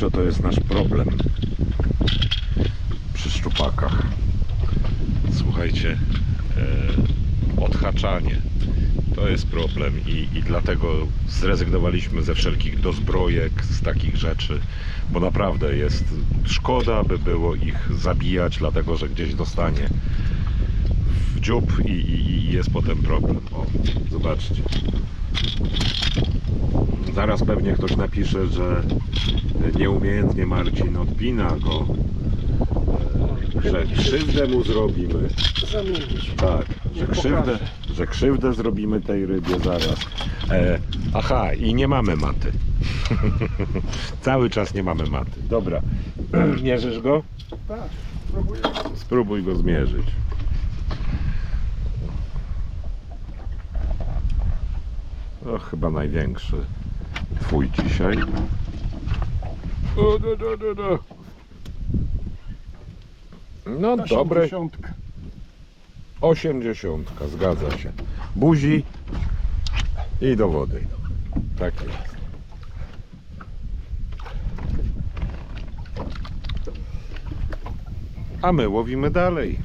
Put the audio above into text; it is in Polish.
zasadniczo to jest nasz problem przy szczupakach. Słuchajcie, e, odhaczanie to jest problem i, i dlatego zrezygnowaliśmy ze wszelkich dozbrojek, z takich rzeczy, bo naprawdę jest szkoda by było ich zabijać, dlatego że gdzieś dostanie w dziób i, i, i jest potem problem. O, zobaczcie. Zaraz pewnie ktoś napisze, że nieumiejętnie Marcin odpina go, e, że krzywdę mu zrobimy. Zamienić. Tak, że Nie krzywdę, że krzywdę zrobimy tej rybie zaraz. E, aha, i nie mamy maty. Cały czas nie mamy maty. Dobra, mierzysz go? Tak, spróbuję. Spróbuj go zmierzyć. O, chyba największy twój dzisiaj. O, do, do, do, do. No dobre, Dziesiątka. osiemdziesiątka, zgadza się. Buzi i do wody. Tak jest. A my łowimy dalej.